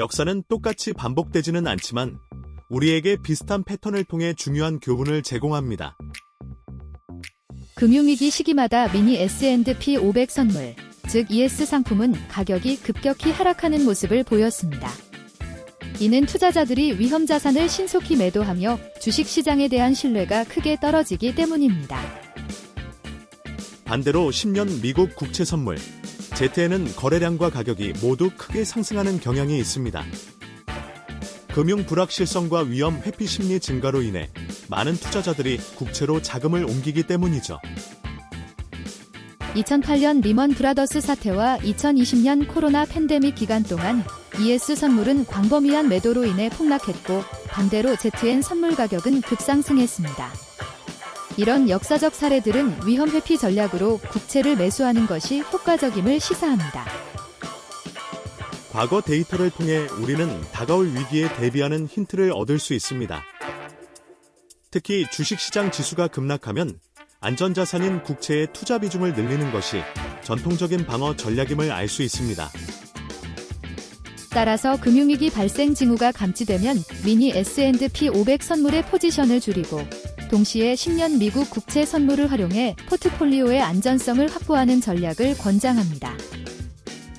역사는 똑같이 반복되지는 않지만 우리에게 비슷한 패턴을 통해 중요한 교훈을 제공합니다. 금융위기 시기마다 미니 S&P 500 선물, 즉 ES 상품은 가격이 급격히 하락하는 모습을 보였습니다. 이는 투자자들이 위험 자산을 신속히 매도하며 주식 시장에 대한 신뢰가 크게 떨어지기 때문입니다. 반대로 10년 미국 국채 선물, 제트에는 거래량과 가격이 모두 크게 상승하는 경향이 있습니다. 금융 불확실성과 위험 회피 심리 증가로 인해 많은 투자자들이 국채로 자금을 옮기기 때문이죠. 2008년 리먼 브라더스 사태와 2020년 코로나 팬데믹 기간 동안 ES 선물은 광범위한 매도로 인해 폭락했고 반대로 ZN 선물 가격은 급상승했습니다. 이런 역사적 사례들은 위험 회피 전략으로 국채를 매수하는 것이 효과적임을 시사합니다. 과거 데이터를 통해 우리는 다가올 위기에 대비하는 힌트를 얻을 수 있습니다. 특히 주식시장 지수가 급락하면 안전자산인 국채의 투자 비중을 늘리는 것이 전통적인 방어 전략임을 알 수 있습니다. 따라서 금융위기 발생 징후가 감지되면 미니 S&P 500 선물의 포지션을 줄이고 동시에 10년 미국 국채 선물을 활용해 포트폴리오의 안전성을 확보하는 전략을 권장합니다.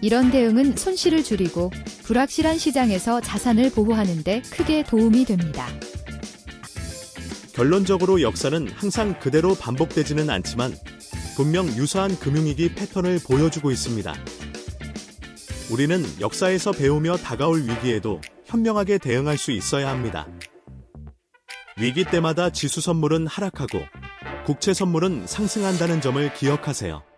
이런 대응은 손실을 줄이고 불확실한 시장에서 자산을 보호하는 데 크게 도움이 됩니다. 결론적으로 역사는 항상 그대로 반복되지는 않지만 분명 유사한 금융위기 패턴을 보여주고 있습니다. 우리는 역사에서 배우며 다가올 위기에도 현명하게 대응할 수 있어야 합니다. 위기 때마다 지수 선물은 하락하고 국채 선물은 상승한다는 점을 기억하세요.